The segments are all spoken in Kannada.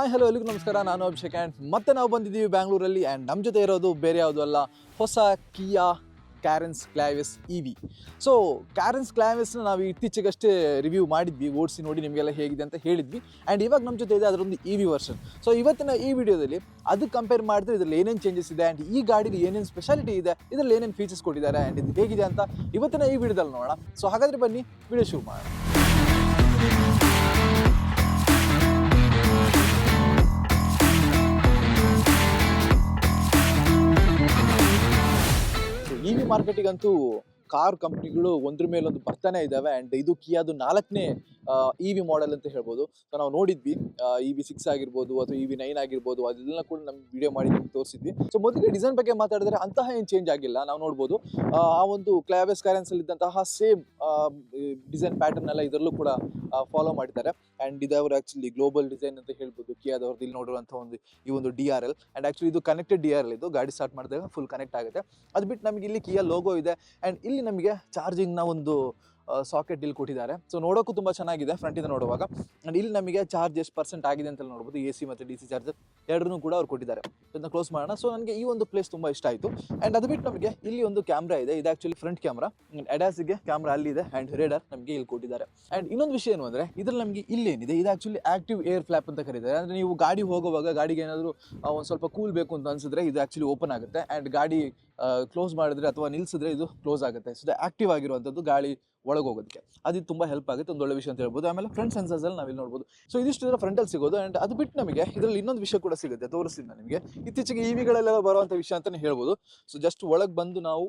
ಹಾಯ್ ಹಲೋ ಎಲ್ಲಿಗೂ ನಮಸ್ಕಾರ. ನಾನು ಅಭಿಷೇಕ್ ಆ್ಯಂಡ್ ಮತ್ತೆ ನಾವು ಬಂದಿದ್ದೀವಿ ಬ್ಯಾಂಗ್ಳೂರಲ್ಲಿ ಆ್ಯಂಡ್ ನಮ್ಮ ಜೊತೆ ಇರೋದು ಬೇರೆ ಯಾವುದೂ ಅಲ್ಲ, ಹೊಸ Kia Carens Clavis E V so Carens ಕ್ಲಾವಿಸ್ನ ನಾವು ಇತ್ತೀಚೆಗಷ್ಟೇ ರಿವ್ಯೂ ಮಾಡಿದ್ವಿ, ಓಡಿಸಿ ನೋಡಿ ನಿಮಗೆಲ್ಲ ಹೇಗಿದೆ ಅಂತ ಹೇಳಿದ್ವಿ. ಆ್ಯಂಡ್ ಇವಾಗ ನಮ್ಮ ಜೊತೆ ಇದೆ ಅದರೊಂದು ಇ ವಿ ವರ್ಷನ್ ಸೊ ಇವತ್ತಿನ ಈ ವಿಡಿಯೋದಲ್ಲಿ ಅದು ಕಂಪೇರ್ ಮಾಡಿದ್ರೆ ಇದರಲ್ಲಿ ಏನೇನು ಚೇಂಜಸ್ ಇದೆ ಆ್ಯಂಡ್ ಈ ಗಾಡಿಲಿ ಏನೇನು ಸ್ಪೆಷಾಲಿಟಿ ಇದೆ, ಇದರಲ್ಲಿ ಏನೇನು ಫೀಚರ್ಸ್ ಕೊಟ್ಟಿದ್ದಾರೆ ಆ್ಯಂಡ್ ಇದು ಹೇಗಿದೆ ಅಂತ ಇವತ್ತಿನ ಈ ವಿಡಿಯೋದಲ್ಲಿ ನೋಡೋಣ. ಸೊ ಹಾಗಾದರೆ ಬನ್ನಿ ವಿಡಿಯೋ ಶುರು ಮಾಡೋಣ. ಇ ವಿ ಮಾರ್ಕೆಟಿಗಂತೂ ಕಾರ್ ಕಂಪ್ನಿಗಳು ಒಂದ್ರ ಮೇಲೊಂದು ಬರ್ತಾನೆ ಇದ್ದಾವೆ ಆ್ಯಂಡ್ ಇದು ಕಿಯಾದು ನಾಲ್ಕನೇ ಇ ವಿ ಮಾಡೆಲ್ ಅಂತ ಹೇಳ್ಬೋದು. ಸೊ ನಾವು ನೋಡಿದ್ವಿ ಇ ವಿ ಸಿಕ್ಸ್ ಆಗಿರ್ಬೋದು ಅಥವಾ ಇ ವಿ ನೈನ್ ಆಗಿರ್ಬೋದು ಅದೆಲ್ಲ ಕೂಡ ನಮ್ಗೆ ವಿಡಿಯೋ ಮಾಡಿ ತೋರಿಸಿದ್ವಿ. ಸೊ ಮೊದಲಿಗೆ ಡಿಸೈನ್ ಬಗ್ಗೆ ಮಾತಾಡಿದ್ರೆ ಅಂತಹ ಏನು ಚೇಂಜ್ ಆಗಿಲ್ಲ ನಾವು ನೋಡ್ಬೋದು. ಆ, ಒಂದು ಕ್ಲಾವೆಸ್ ಕ್ಯಾರೆನ್ಸಲ್ಲಿ ಇದ್ದಂತಹ ಸೇಮ್ ಡಿಸೈನ್ ಪ್ಯಾಟರ್ನ್ ಎಲ್ಲ ಇದರಲ್ಲೂ ಕೂಡ ಫಾಲೋ ಮಾಡಿದ್ದಾರೆ ಆ್ಯಂಡ್ ಇದಾವ್ರು ಆಕ್ಚುಲಿ ಗ್ಲೋಬಲ್ ಡಿಸೈನ್ ಅಂತ ಹೇಳ್ಬೋದು ಕಿಯಾದವ್ರದ್ದು ಇಲ್ಲಿ ನೋಡಿರುವಂಥ ಒಂದು ಈ ಒಂದು D R L and actually ಇದು ಕನೆಕ್ಟೆಡ್ ಡಿ ಆರ್ ಎಲ್ ಇದು ಗಾಡಿ ಸ್ಟಾರ್ಟ್ ಮಾಡಿದಾಗ ಫುಲ್ ಕನೆಕ್ಟ್ ಆಗುತ್ತೆ. ಅದು ಬಿಟ್ಟು ನಮಗೆ ಇಲ್ಲಿ ಕಿಯಾ ಲೋಗೋ ಇದೆ. ಆ್ಯಂಡ್ ಇಲ್ಲಿ ನಮಗೆ ಚಾರ್ಜಿಂಗ್ನ ಒಂದು ಸಾಕೆಟ್ ಇಲ್ಲಿ ಕೊಟ್ಟಿದ್ದಾರೆ. ಸೊ ನೋಡೋಕ್ಕೂ ತುಂಬ ಚೆನ್ನಾಗಿದೆ ಫ್ರಂಟಿಂದ ನೋಡುವಾಗ. ಆ್ಯಂಡ್ ಇಲ್ಲಿ ನಮಗೆ ಚಾರ್ಜ್ ಎಷ್ಟು ಪರ್ಸೆಂಟ್ ಆಗಿದೆ ಅಂತ ನೋಡ್ಬೋದು. ಎ ಸಿ ಮತ್ತು ಡಿ ಸಿ ಚಾರ್ಜರ್ ಎರಡನ್ನೂ ಕೂಡ ಅವ್ರು ಕೊಟ್ಟಿದ್ದಾರೆ. ಇದನ್ನ ಕ್ಲೋಸ್ ಮಾಡೋಣ. ಸೊ ನನಗೆ ಈ ಒಂದು ಪ್ಲೇಸ್ ತುಂಬ ಇಷ್ಟ ಆಯಿತು. ಆ್ಯಂಡ್ ಅದು ಬಿಟ್ಟು ನಮಗೆ ಇಲ್ಲಿ ಒಂದು ಕ್ಯಾಮ್ರಾ ಇದೆ. ಇದು ಆ್ಯಕ್ಚುಲಿ ಫ್ರಂಟ್ ಕ್ಯಾಮ್ರಾ ಅಡ್ಯಾಸಿಗೆ ಕ್ಯಾಮ್ರಾ ಅಲ್ಲಿದೆ. ಆ್ಯಂಡ್ ರೇಡರ್ ನಮಗೆ ಇಲ್ಲಿ ಕೊಟ್ಟಿದ್ದಾರೆ. ಆ್ಯಂಡ್ ಇನ್ನೊಂದು ವಿಷಯ ಏನು ಅಂದರೆ, ಇದರಲ್ಲಿ ನಮಗೆ ಇಲ್ಲೇನಿದೆ ಇದು ಆ್ಯಕ್ಚುಲಿ ಆ್ಯಕ್ಟಿವ್ ಏರ್ ಫ್ಲಾಪ್ ಅಂತ ಕರೀತಾರೆ. ಅಂದರೆ ನೀವು ಗಾಡಿ ಹೋಗುವಾಗ ಗಾಡಿಗೆ ಏನಾದರೂ ಒಂದು ಸ್ವಲ್ಪ ಕೂಲ್ ಬೇಕು ಅಂತ ಅನಿಸಿದ್ರೆ ಇದು ಆ್ಯಕ್ಚುಲಿ ಓಪನ್ ಆಗುತ್ತೆ. ಆ್ಯಂಡ್ ಗಾಡಿ ಕ್ಲೋಸ್ ಮಾಡಿದ್ರೆ ಅಥವಾ ನಿಲ್ಸಿದ್ರೆ ಇದು ಕ್ಲೋಸ್ ಆಗುತ್ತೆ. ಸೊ ಆಕ್ಟಿವ್ ಆಗಿರುವಂಥದ್ದು ಗಾಳಿ ಒಳಗೆ ಹೋಗೋದಕ್ಕೆ ಅದು ತುಂಬ ಹೆಲ್ಪ್ ಆಗುತ್ತೆ ಒಂದು ಒಳ್ಳೆ ವಿಷಯ ಅಂತ ಹೇಳ್ಬೋದು. ಆಮೇಲೆ ಫ್ರಂಟ್ ಸೆನ್ಸರ್ಸಲ್ಲಿ ನಾವಿಲ್ಲಿ ನೋಡ್ಬೋದು. ಸೊ ಇದಿಷ್ಟು ಇದರ ಫ್ರಂಟಲ್ಲಿ ಸಿಗೋದು ಆ್ಯಂಡ್ ಅದು ಬಿಟ್ಟು ನಮಗೆ ಇದರಲ್ಲಿ ಇನ್ನೊಂದು ವಿಷಯ ಕೂಡ ಸಿಗುತ್ತೆ ನಾನು ನಿಮಗೆ. ಇತ್ತೀಚೆಗೆ ಇ ವಿಗಳೆಲ್ಲ ಬರುವಂಥ ವಿಷಯ ಅಂತಲೇ ಹೇಳ್ಬೋದು. ಸೊ ಜಸ್ಟ್ ಒಳಗೆ ಬಂದು ನಾವು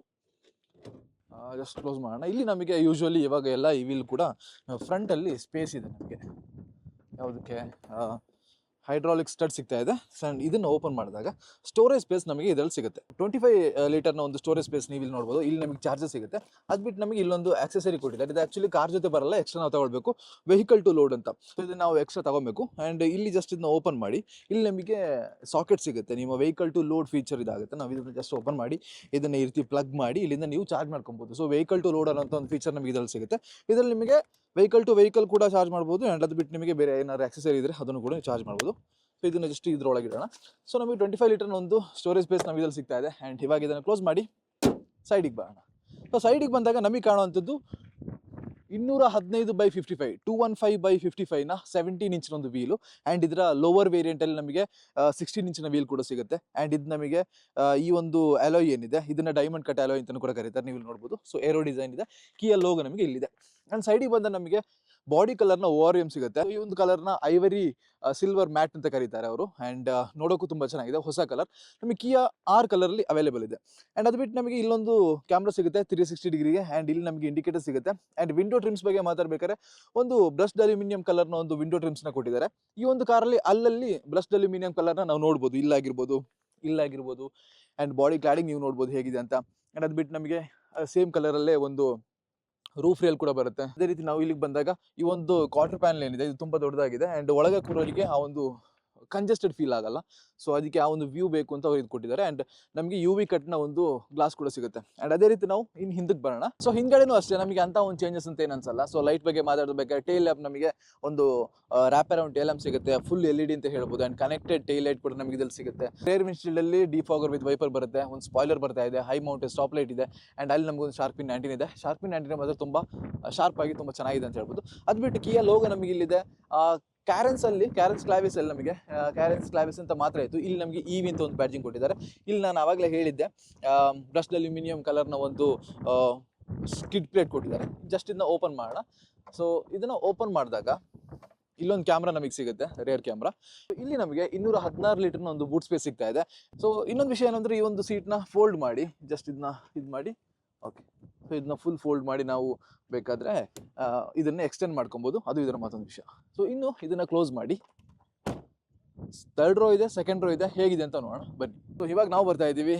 ಜಸ್ಟ್ ಕ್ಲೋಸ್ ಮಾಡೋಣ. ಇಲ್ಲಿ ನಮಗೆ ಯೂಶ್ವಲಿ ಇವಾಗ ಎಲ್ಲ ಇವಿಲ್ ಕೂಡ ಫ್ರಂಟಲ್ಲಿ ಸ್ಪೇಸ್ ಇದೆ ನಮಗೆ. ಯಾವುದಕ್ಕೆ? ಹೈಡ್ರಾಲಿಕ್ ಸ್ಟಡ್ ಸಿಗ್ತಾ ಇದೆ. ಸ್ಯಾಂಡ್ ಇದನ್ನು ಓಪನ್ ಮಾಡಿದಾಗ ಸ್ಟೋರೇಜ್ ಸ್ಪೇಸ್ ನಮಗೆ ಇದರಲ್ಲಿ ಸಿಗುತ್ತೆ. ಟ್ವೆಂಟಿ ಫೈವ್ ಲೀಟರ್ನ ಒಂದು ಸ್ಟೋರೇಜ್ ಸ್ಪೇಸ್ ನೀವು ಇಲ್ಲಿ ನೋಡ್ಬೋದು. ಇಲ್ಲಿ ನಮಗೆ ಚಾರ್ಜಸ್ ಸಿಗುತ್ತೆ. ಅದು ಬಿಟ್ಟು ನಮಗೆ ಇಲ್ಲೊಂದು ಆಕ್ಸೆಸರಿ ಕೊಟ್ಟಿದ್ದಾರೆ. ಇದು ಆ್ಯಕ್ಚುಲಿ ಕಾರ್ ಜೊತೆ ಬರಲ್ಲ ಎಕ್ಸ್ಟ್ರಾ ನಾವು ತಗೊಳ್ಬೇಕು. ವೆಹಿಕಲ್ ಟು ಲೋಡ್ ಅಂತ. ಸೊ ಇದನ್ನ ನಾವು ಎಕ್ಸ್ಟ್ರಾ ತಗೊಬೇಕು ಆ್ಯಂಡ್ ಇಲ್ಲಿ ಜಸ್ಟ್ ಇದನ್ನ ಓಪನ್ ಮಾಡಿ, ಇಲ್ಲಿ ನಮಗೆ ಸಾಕೆಟ್ ಸಿಗುತ್ತೆ. ನಿಮ್ಮ ವೆಹಿಕಲ್ ಟು ಲೋಡ್ ಫೀಚರ್ ಇದಾಗುತ್ತೆ. ನಾವು ಇದನ್ನು ಜಸ್ಟ್ ಓಪನ್ ಮಾಡಿ, ಇದನ್ನ ಈ ರೀತಿ ಪ್ಲಗ್ ಮಾಡಿ, ಇಲ್ಲಿಂದ ನೀವು ಚಾರ್ಜ್ ಮಾಡ್ಕೊಬೋದು ಸೊ ವೆಹಿಕಲ್ ಟು ಲೋಡ್ ಅನ್ನೋ ಒಂದು ಫೀಚರ್ ನಮಗೆ ಇದರಲ್ಲಿ ಸಿಗುತ್ತೆ. ಇದರಲ್ಲಿ ನಿಮಗೆ ವೆಹಿಕಲ್ ಟು ವೆಹಿಕಲ್ ಕೂಡ ಚಾರ್ಜ್ ಮಾಡ್ಬೋದು. ಆ್ಯಂಡ್ ಅದು ಬಿಟ್ಟು ನಿಮಗೆ ಬೇರೆ ಏನಾದ್ರು ಆಕ್ಸೆಸರಿ ಇದ್ರೆ ಅದನ್ನು ಕೂಡ ಚಾರ್ಜ್ ಮಾಡ್ಬೋದು. ಸೊ ಇದನ್ನು ಜಸ್ಟ್ ಇದ್ರೊಳಗೆ ಇಡೋಣ. ಸೊ ನಮಗೆ ಟ್ವೆಂಟಿ ಫೈವ್ ಲೀಟರ್ನ ಒಂದು ಸ್ಟೋರೇಜ್ ಸ್ಪೇಸ್ ನಮಗೆ ಇದ್ರಲ್ಲಿ ಸಿಗ್ತಾ ಇದೆ. ಆ್ಯಂಡ್ ಇವಾಗ ಇದನ್ನು ಕ್ಲೋಸ್ ಮಾಡಿ ಸೈಡಿಗೆ ಬರೋಣ. ಸೊ ಸೈಡಿಗೆ ಬಂದಾಗ ನಮಗೆ ಕಾಣುವಂಥದ್ದು ಇನ್ನೂರ ಹದಿನೈದು by fifty five two one five by fifty ಫೈವ್ನ seventeen ಇಂಚಿನ ಒಂದು ವೀಲು ಆ್ಯಂಡ್ ಇದರ ಲೋವರ್ ವೇರಿಯಂಟಲ್ಲಿ ನಮಗೆ ಸಿಕ್ಸ್ಟೀನ್ ಇಂಚಿನ ವೀಲ್ ಕೂಡ ಸಿಗುತ್ತೆ. ಆ್ಯಂಡ್ ಇದು ನಮಗೆ ಈ ಒಂದು ಅಲೋಯ್ ಏನಿದೆ, ಇದನ್ನ ಡೈಮಂಡ್ ಕಟ್ ಅಲೋಯ್ ಅಂತಲೂ ಕೂಡ ಕರೀತಾರೆ. ನೀವು ಇಲ್ಲಿ ನೋಡ್ಬೋದು. ಸೊ ಏರೋ ಡಿಸೈನ್ ಇದೆ. ಕಿಯ ಲೋಗೋ ನಮಗೆ ಇಲ್ಲಿದೆ. ಆ್ಯಂಡ್ ಸೈಡಿಗೆ ಬಂದ ನಮಗೆ ಬಾಡಿ ಕಲರ್ನ ಎಂ ಸಿಗುತ್ತೆ. ಈ ಒಂದು ಕಲರ್ನ ಐವರಿ ಸಿಲ್ವರ್ ಮ್ಯಾಟ್ ಅಂತ ಕರೀತಾರೆ ಅವರು. ಆ್ಯಂಡ್ ನೋಡೋಕ್ಕೂ ತುಂಬ ಚೆನ್ನಾಗಿದೆ. ಹೊಸ ಕಲರ್. ನಮಗೆ ಕಿಯಾ ಆರ್ ಕಲರಲ್ಲಿ ಅವೈಲೇಬಲ್ ಇದೆ. ಆ್ಯಂಡ್ ಅದು ಬಿಟ್ಟು ನಮಗೆ ಇಲ್ಲೊಂದು ಕ್ಯಾಮ್ರಾ ಸಿಗುತ್ತೆ ತ್ರೀ ಸಿಕ್ಸ್ಟಿ ಡಿಗ್ರಿಗೆ. ಆ್ಯಂಡ್ ಇಲ್ಲಿ ನಮಗೆ ಇಂಡಿಕೇಟರ್ ಸಿಗುತ್ತೆ. ಆ್ಯಂಡ್ ವಿಂಡೋ ಟ್ರಿಮ್ಸ್ ಬಗ್ಗೆ ಮಾತಾಡ್ಬೇಕಾದ್ರೆ ಒಂದು ಬ್ರಷ್ಡ್ ಅಲ್ಯೂಮಿನಿಯಂ ಕಲರ್ನ ಒಂದು ವಿಂಡೋ ಟ್ರಿಮ್ಸ್ನ ಕೊಟ್ಟಿದ್ದಾರೆ. ಈ ಒಂದು ಕಾರಲ್ಲಿ ಅಲ್ಲಲ್ಲಿ ಬ್ರಷ್ಡ್ ಅಲ್ಯೂಮಿನಿಯಂ ಕಲರ್ನ ನಾವು ನೋಡ್ಬೋದು. ಇಲ್ಲಾಗಿರ್ಬೋದು ಇಲ್ಲಾಗಿರ್ಬೋದು. ಆ್ಯಂಡ್ ಬಾಡಿ ಕ್ಲಾಡಿಂಗ್ ನೀವು ನೋಡ್ಬೋದು ಹೇಗಿದೆ ಅಂತ. ಆ್ಯಂಡ್ ಅದು ಬಿಟ್ಟು ನಮಗೆ ಸೇಮ್ ಕಲರಲ್ಲೇ ಒಂದು ರೂಫ್ ರೇಲ್ ಕೂಡ ಬರುತ್ತೆ. ಅದೇ ರೀತಿ ನಾವು ಇಲ್ಲಿಗೆ ಬಂದಾಗ ಈ ಒಂದು ಕ್ವಾರ್ಟರ್ ಪ್ಯಾನಲ್ ಏನಿದೆ, ಇದು ತುಂಬಾ ದೊಡ್ಡದಾಗಿದೆ. ಅಂಡ್ ಒಳಗೆ ಕೂರೋರಿಗೆ ಆ ಒಂದು ಕಂಜೆಸ್ಟೆಡ್ ಫೀಲ್ ಆಗಲ್ಲ. ಸೊ ಅದಕ್ಕೆ ಆ ಒಂದು ವ್ಯೂ ಬೇಕು ಅಂತ ಅವ್ರು ಕೊಟ್ಟಿದ್ದಾರೆ ಆ್ಯಂಡ್ ನಮಗೆ ಯು ವಿ ಕಟ್ನ ಒಂದು ಗ್ಲಾಸ್ ಕೂಡ ಸಿಗುತ್ತೆ. ಆ್ಯಂಡ್ ಅದೇ ರೀತಿ ನಾವು ಇನ್ನು ಹಿಂದಕ್ಕೆ ಬರೋಣ. ಸೊ ಹಿಂದ್ಗಡೆನೂ ಅಷ್ಟೇ ನಮಗೆ ಅಂತ ಒಂದು ಚೇಂಜಸ್ ಅಂತ ಏನು ಅನ್ಸಲ್ಲ. ಸೊ ಲೈಟ್ ಬಗ್ಗೆ ಮಾತಾಡಬೇಕಾದ್ರೆ ಟೇಲ್ ಲ್ಯಾಪ್ ನಮಗೆ ಒಂದು ರ್ಯಾಪ್ ಅರೌಂಡ್ ಟೇಲ್ ಆಮ್ ಸಿಗುತ್ತೆ. ಫುಲ್ ಎಲ್ ಇ ಡಿ ಅಂತ ಹೇಳ್ಬೋದು. ಆ್ಯಂಡ್ ಕನೆಕ್ಟೆಡ್ ಟೇಲ್ ಲೈಟ್ ಕೂಡ ನಮಗೆ ಇದ್ರಲ್ಲಿ ಸಿಗುತ್ತೆ. ರೇರ್ ವಿಂಡ್ಶೀಲ್ಡಲ್ಲಿ ಡಿಫಾಗರ್ ವಿತ್ ವೈಪರ್ ಬರುತ್ತೆ. ಒಂದು ಸ್ಪಾಯ್ಲರ್ ಬರ್ತಾ ಇದೆ. ಹೈ ಮೌಂಟ್ ಸ್ಟಾಪ್ ಲೈಟ್ ಇದೆ. ಆ್ಯಂಡ್ ಅಲ್ಲಿ ನಮಗೊಂದು ಶಾರ್ಪಿನ್ ನೈಂಟೀನ್ ಇದೆ. ಶಾರ್ಪಿನ್ ನೈನ್ಟೀನ್ ಮಾತ್ರ ತುಂಬ ಶಾರ್ಪ್ ಆಗಿ ತುಂಬ ಚೆನ್ನಾಗಿದೆ ಅಂತ ಹೇಳ್ಬೋದು. ಅದು ಬಿಟ್ಟು ಕಿಯ ಲೋಗೋ ನಮಗೆ ಇಲ್ಲಿದೆ. ಕ್ಯಾರೆನ್ಸ್ ಅಲ್ಲಿ ಕ್ಯಾರೆನ್ಸ್ ಕ್ಲಾವಿಸ್ ಅಲ್ಲಿ ನಮಗೆ ಕ್ಯಾರೆನ್ಸ್ ಕ್ಲಾವಿಸ್ ಅಂತ ಮಾತ್ರ ಇತ್ತು. ಇಲ್ಲಿ ನಮಗೆ ಇವಿ ಅಂತ ಒಂದು ಬ್ಯಾಡ್ಜಿಂಗ್ ಕೊಟ್ಟಿದ್ದಾರೆ. ಇಲ್ಲಿ ನಾನು ಆವಾಗಲೇ ಹೇಳಿದ್ದೆ ಬ್ರಷ್ಡ್ ಅಲ್ಯೂಮಿನಿಯಂ ಕಲರ್ನ ಒಂದು ಸ್ಕಿಡ್ ಪ್ಲೇಟ್ ಕೊಟ್ಟಿದ್ದಾರೆ. ಜಸ್ಟ್ ಇದನ್ನ ಓಪನ್ ಮಾಡೋಣ. ಸೊ ಇದನ್ನ ಓಪನ್ ಮಾಡಿದಾಗ ಇಲ್ಲೊಂದು ಕ್ಯಾಮ್ರಾ ನಮಗೆ ಸಿಗುತ್ತೆ ರೇರ್ ಕ್ಯಾಮ್ರಾ ಇಲ್ಲಿ ನಮಗೆ ಇನ್ನೂರ ಹದಿನಾರು ಲೀಟರ್ನ ಒಂದು ಬೂಟ್ ಸ್ಪೇಸ್ ಸಿಗ್ತಾ ಇದೆ. ಸೊ ಇನ್ನೊಂದು ವಿಷಯ ಏನಂದ್ರೆ ಈ ಒಂದು ಸೀಟ್ನ ಫೋಲ್ಡ್ ಮಾಡಿ ಜಸ್ಟ್ ಇದನ್ನ ಇದು ಮಾಡಿ ಓಕೆ ಸೊ ಇದನ್ನ ಫುಲ್ ಫೋಲ್ಡ್ ಮಾಡಿ ನಾವು ಬೇಕಾದ್ರೆ ಇದನ್ನ ಎಕ್ಸ್ಟೆಂಡ್ ಮಾಡ್ಕೊಬೋದು. ಅದು ಇದರ ಮತ್ತೊಂದು ವಿಷಯ. ಸೊ ಇನ್ನು ಇದನ್ನ ಕ್ಲೋಸ್ ಮಾಡಿ. ಥರ್ಡ್ ರೋ ಇದೆ ಸೆಕೆಂಡ್ ರೋ ಇದೆ, ಹೇಗಿದೆ ಅಂತ ನೋಡೋಣ. ಬನ್ನಿ. ಸೊ ಇವಾಗ ನಾವು ಬರ್ತಾ ಇದ್ದೀವಿ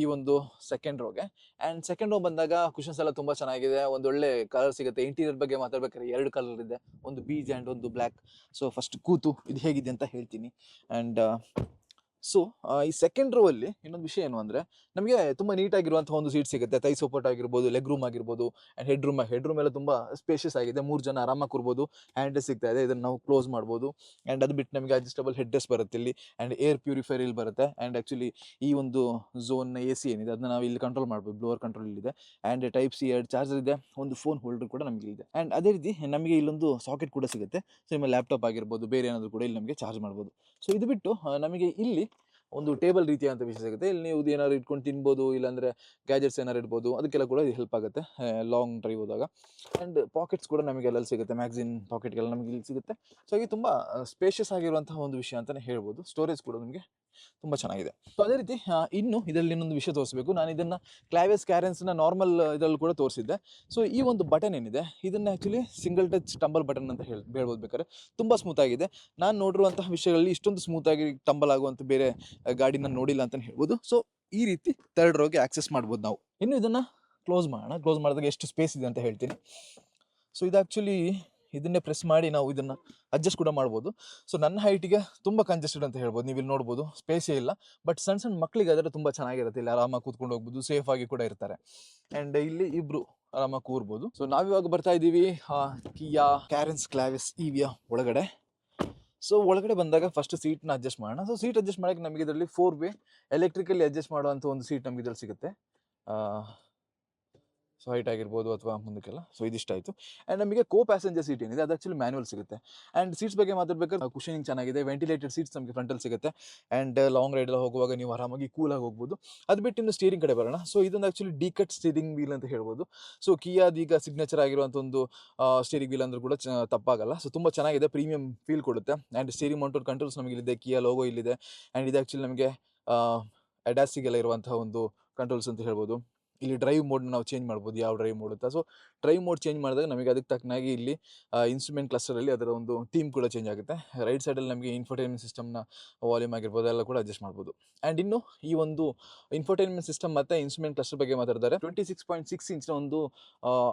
ಈ ಒಂದು ಸೆಕೆಂಡ್ ರೋಗೆ ಆ್ಯಂಡ್ ಸೆಕೆಂಡ್ ರೋ ಬಂದಾಗ ಕುಷನ್ಸ್ ಎಲ್ಲ ತುಂಬ ಚೆನ್ನಾಗಿದೆ. ಒಂದೊಳ್ಳೆ ಕಲರ್ ಸಿಗುತ್ತೆ. ಇಂಟೀರಿಯರ್ ಬಗ್ಗೆ ಮಾತಾಡ್ಬೇಕಾದ್ರೆ ಎರಡು ಕಲರ್ ಇದೆ. ಒಂದು ಬೀಜ್ ಆ್ಯಂಡ್ ಒಂದು ಬ್ಲ್ಯಾಕ್ ಸೊ ಫಸ್ಟ್ ಕೂತು, ಇದು ಹೇಗಿದೆ ಅಂತ ಹೇಳ್ತೀನಿ. ಆ್ಯಂಡ್ ಸೊ ಈ ಸೆಕೆಂಡ್ ರೋ ಅಲ್ಲಿ ಇನ್ನೊಂದು ವಿಷಯ ಏನು ಅಂದ್ರೆ, ನಮಗೆ ತುಂಬಾ ನೀಟ್ ಆಗಿರುವಂತಹ ಒಂದು ಸೀಟ್ ಸಿಗುತ್ತೆ. ತೈ ಸಪೋರ್ಟ್ ಆಗಿರ್ಬೋದು ಲೆಗ್ ರೂಮ್ ಆಗಿರ್ಬೋದು and head room head room ಎಲ್ಲ ತುಂಬಾ ಸ್ಪೇಷಿಯಸ್ ಆಗಿದೆ. ಮೂರು ಜನ ಆರಾಮಾಗಿ ಕೂರ್ಬೋದು ಹ್ಯಾಂಡ್ ಸಿಗ್ತಾ ಇದೆ. ಇದನ್ನ ನಾವು ಕ್ಲೋಸ್ ಮಾಡ್ಬೋದು. ಅಂಡ್ ಅದು ಬಿಟ್ಟು ನಮಗೆ ಅಡ್ಜಸ್ಟಬಲ್ ಹೆಡ್ ಡೆಸ್ ಬರುತ್ತೆ ಇಲ್ಲಿ. ಅಂಡ್ ಏರ್ ಪ್ಯೂರಿಫೈರ್ ಇಲ್ಲಿ ಬರುತ್ತೆ. ಅಂಡ್ ಆಕ್ಚುಲಿ ಈ ಒಂದು ಝೋನ್ ಎ ಸಿ ಏನಿದೆ ಅದನ್ನ ನಾವು ಇಲ್ಲಿ ಕಂಟ್ರೋಲ್ ಮಾಡ್ಬೋದು. ಬ್ಲೋವರ್ ಕಂಟ್ರೋಲ್ ಇಲ್ಲಿದೆ. ಅಂಡ್ ಟೈಪ್ ಸಿ ಎರಡು ಚಾರ್ಜರ್ ಇದೆ. ಒಂದು ಫೋನ್ ಹೋಲ್ಡರ್ ಕೂಡ ನಮಗೆ ಇದೆ ಅಂಡ್ ಅದೇ ರೀತಿ ನಮಗೆ ಇಲ್ಲೊಂದು ಸಾಕೆಟ್ ಕೂಡ ಸಿಗುತ್ತೆ. ಸೊ ನಿಮ್ಮ ಲ್ಯಾಪ್ಟಾಪ್ ಆಗಿರ್ಬೋದು, ಬೇರೆ ಏನಾದರೂ ಕೂಡ ಇಲ್ಲಿ ನಮಗೆ ಚಾರ್ಜ್ ಮಾಡ್ಬೋದು. ಸೊ ಇದು ಬಿಟ್ಟು ನಮಗೆ ಇಲ್ಲಿ ಒಂದು ಟೇಬಲ್ ರೀತಿಯಾದಂಥ ವಿಷಯ ಸಿಗುತ್ತೆ. ಇಲ್ಲಿ ನೀವು ಏನಾದ್ರು ಇಟ್ಕೊಂಡು ತಿನ್ಬೋದು, ಇಲ್ಲಾಂದ್ರೆ ಗ್ಯಾಜೆಟ್ಸ್ ಏನಾರು ಇಡ್ಬೋದು, ಅದಕ್ಕೆಲ್ಲ ಕೂಡ ಇದು ಹೆಲ್ಪ್ ಆಗುತ್ತೆ ಲಾಂಗ್ ಡ್ರೈವ್ ಹೋದಾಗ. ಆ್ಯಂಡ್ ಪಾಕೆಟ್ಸ್ ಕೂಡ ನಮಗೆ ಅಲ್ಲಲ್ಲಿ ಸಿಗುತ್ತೆ ಮ್ಯಾಗ್ಝಿನ್ ಪಾಕೆಟ್ಗೆಲ್ಲ ನಮಗೆ ಇಲ್ಲಿ ಸಿಗುತ್ತೆ. ಸೊ ಹಾಗೆ ತುಂಬ ಸ್ಪೇಷಿಯಸ್ ಆಗಿರುವಂತಹ ಒಂದು ವಿಷಯ ಅಂತಲೇ ಹೇಳ್ಬೋದು. ಸ್ಟೋರೇಜ್ ಕೂಡ ನಮಗೆ ತುಂಬ ಚೆನ್ನಾಗಿದೆ. ಸೊ ಅದೇ ರೀತಿ ಇನ್ನು ಇದರಲ್ಲಿ ಇನ್ನೊಂದು ವಿಷಯ ತೋರಿಸಬೇಕು. ನಾನು ಇದನ್ನು ಕ್ಲಾವೆಸ್ ಕ್ಯಾರೆನ್ಸ್ನ ನಾರ್ಮಲ್ ಇದರಲ್ಲಿ ಕೂಡ ತೋರಿಸಿದ್ದೆ. ಸೊ ಈ ಒಂದು ಬಟನ್ ಏನಿದೆ, ಇದನ್ನು actually single touch tumble button ಅಂತ ಹೇಳಿ ಹೇಳ್ಬೋದು ಬೇಕಾದ್ರೆ ತುಂಬ ಸ್ಮೂತ್ ಆಗಿದೆ. ನಾನು ನೋಡಿರುವಂತಹ ವಿಷಯಗಳಲ್ಲಿ ಇಷ್ಟೊಂದು ಸ್ಮೂತಾಗಿ ಟಂಬಲ್ ಆಗುವಂಥ ಬೇರೆ ಗಾಡಿನ ನೋಡಿಲ್ಲ ಅಂತಲೇ ಹೇಳ್ಬೋದು. ಸೊ ಈ ರೀತಿ ಥರ್ಡ್ ರೋಗೆ ಆಕ್ಸೆಸ್ ಮಾಡ್ಬೋದು ನಾವು. ಇನ್ನು ಇದನ್ನು ಕ್ಲೋಸ್ ಮಾಡೋಣ. ಕ್ಲೋಸ್ ಮಾಡಿದಾಗ ಎಷ್ಟು ಸ್ಪೇಸ್ ಇದೆ ಅಂತ ಹೇಳ್ತೀನಿ. ಸೊ ಇದು ಆ್ಯಕ್ಚುಲಿ ಇದನ್ನೇ ಪ್ರೆಸ್ ಮಾಡಿ ನಾವು ಇದನ್ನು ಅಡ್ಜಸ್ಟ್ ಕೂಡ ಮಾಡ್ಬೋದು. ಸೊ ನನ್ನ ಹೈಟಿಗೆ ತುಂಬ ಕಂಜೆಸ್ಟೆಡ್ ಅಂತ ಹೇಳ್ಬೋದು. ನೀವು ಇಲ್ಲಿ ನೋಡ್ಬೋದು ಸ್ಪೇಸೇ ಇಲ್ಲ. ಬಟ್ ಸಣ್ಣ ಸಣ್ಣ ಮಕ್ಕಳಿಗೆ ಆದರೆ ತುಂಬ ಚೆನ್ನಾಗಿರುತ್ತೆ. ಇಲ್ಲಿ ಆರಾಮಾಗಿ ಕೂತ್ಕೊಂಡು ಹೋಗ್ಬೋದು ಸೇಫ್ ಆಗಿ ಕೂಡ ಇರ್ತಾರೆ. ಆ್ಯಂಡ್ ಇಲ್ಲಿ ಇಬ್ಬರು ಆರಾಮಾಗಿ ಕೂರ್ಬೋದು. ಸೊ ನಾವಿವಾಗ ಬರ್ತಾ ಇದ್ದೀವಿ ಕಿಯಾ ಕ್ಯಾರೆನ್ಸ್ ಕ್ಲಾವಿಸ್ ಇವಿಯ ಒಳಗಡೆ. ಸೊ ಒಳಗಡೆ ಬಂದಾಗ ಫಸ್ಟ್ ಸೀಟ್ನ ಅಡ್ಜಸ್ಟ್ ಮಾಡೋಣ. ಸೊ ಸೀಟ್ ಅಡ್ಜಸ್ಟ್ ಮಾಡೋಕ್ಕೆ ನಮಗೆ ಇದರಲ್ಲಿ ಫೋರ್ ವೇ ಎಲೆಕ್ಟ್ರಿಕಲಿ ಅಡ್ಜಸ್ಟ್ ಮಾಡುವಂಥ ಒಂದು ಸೀಟ್ ನಮಗೆ ಇದರಲ್ಲಿ ಸಿಗುತ್ತೆ. ಸೊ ಹೈಟ್ ಆಗಿರ್ಬೋದು ಅಥವಾ ಮುಂದಕ್ಕೆಲ್ಲ. ಸೊ ಇದಿಷ್ಟಾಯಿತು ಆ್ಯಂಡ್ ನಮಗೆ ಕೋ ಪ್ಯಾಸೆಂಜರ್ ಸೀಟ್ ಏನಿದೆ, ಅದು ಆ್ಯಕ್ಚುಲಿ ಮ್ಯಾನುವಲ್ ಸಿಗುತ್ತೆ. ಆ್ಯಂಡ್ ಸೀಟ್ಸ್ ಬಗ್ಗೆ ಮಾತಾಡ್ಬೇಕಾದ್ರೆ ಕುಷನಿಂಗ್ ಚೆನ್ನಾಗಿದೆ ವೆಂಟಿಲೇಟೆಡ್ ಸೀಟ್ಸ್ ನಮಗೆ ಫ್ರಂಟಲ್ಲಿ ಸಿಗುತ್ತೆ. ಆ್ಯಂಡ್ ಲಾಂಗ್ ರೈಡ್ ಎಲ್ಲ ಹೋಗುವಾಗ ನೀವು ಆರಾಮಾಗಿ ಕೂಲಾಗಿ ಹೋಗ್ಬೋದು. ಅದು ಬಿಟ್ಟು ಇನ್ನು ಸ್ಟೀರಿಂಗ್ ಕಡೆ ಬರೋಣ. ಸೊ ಇದೊಂದು actually D cut steering wheel ಅಂತ ಹೇಳ್ಬೋದು. ಸೊ ಕಿಯಾದ ಈಗ ಸಿಗ್ನೇಚರ್ ಆಗಿರುವಂಥ ಒಂದು ಸ್ಟೀರಿಂಗ್ ವೀಲ್ ಅಂದರೂ ಕೂಡ ತಪ್ಪಾಗಲ್ಲ. ಸೊ ತುಂಬ ಚೆನ್ನಾಗಿದೆ ಪ್ರೀಮಿಯಂ ಫೀಲ್ ಕೊಡುತ್ತೆ. ಆ್ಯಂಡ್ ಸ್ಟೀರಿಂಗ್ ಮೌಂಟರ್ ಕಂಟ್ರೋಲ್ಸ್ ನಮಗೆ ಇಲ್ಲಿದೆ ಕಿಯಾ ಲೋಗೋ ಇಲ್ಲಿದೆ. ಆ್ಯಂಡ್ ಇದು ಆ್ಯಕ್ಚುಲಿ ನಮಗೆ ಅಡ್ಯಾಸಿಗೆಲ್ಲ ಇರುವಂತಹ ಒಂದು ಕಂಟ್ರೋಲ್ಸ್ ಅಂತ ಹೇಳ್ಬೋದು. ಇಲ್ಲಿ ಡ್ರೈವ್ ಮೋಡ್ನ ನಾವು ಚೇಂಜ್ ಮಾಡ್ಬೋದು, ಯಾವ ಡ್ರೈವ್ ಮೋಡ್ ಅಂತ. ಸೊ, ಡ್ರೈವ್ ಮೋಡ್ ಚೇಂಜ್ ಮಾಡಿದಾಗ ನಮಗೆ ಅದಕ್ಕೆ ತಕ್ಕನಾಗಿ ಇಲ್ಲಿ ಇನ್ಸ್ಟ್ರೂಮೆಂಟ್ ಕ್ಲಸ್ಟರಲ್ಲಿ ಅದರ ಒಂದು ಥೀಮ್ ಕೂಡ ಚೇಂಜ್ ಆಗುತ್ತೆ. ರೈಟ್ ಸೈಡಲ್ಲಿ ನಮಗೆ ಇನ್ಫೋಟೈನ್ಮೆಂಟ್ ಸಿಸ್ಟಮ್ನ ವಾಲ್ಯೂಮ್ ಆಗಿರ್ಬೋದು, ಎಲ್ಲ ಕೂಡ ಅಡ್ಜಸ್ಟ್ ಮಾಡ್ಬೋದು. ಆ್ಯಂಡ್ ಇನ್ನು ಈ ಒಂದು ಇನ್ಫೋಟೈನ್ಮೆಂಟ್ ಸಿಸ್ಟಮ್ ಮತ್ತು ಇನ್ಸ್ಟ್ರೂಮೆಂಟ್ ಕ್ಲಸ್ಟರ್ ಬಗ್ಗೆ ಮಾತಾಡ್ತಾರೆ ಟ್ವೆಂಟಿ ಸಿಕ್ಸ್ ಪಾಯಿಂಟ್ ಸಿಕ್ಸ್ ಇಂಚ್ನ ಒಂದು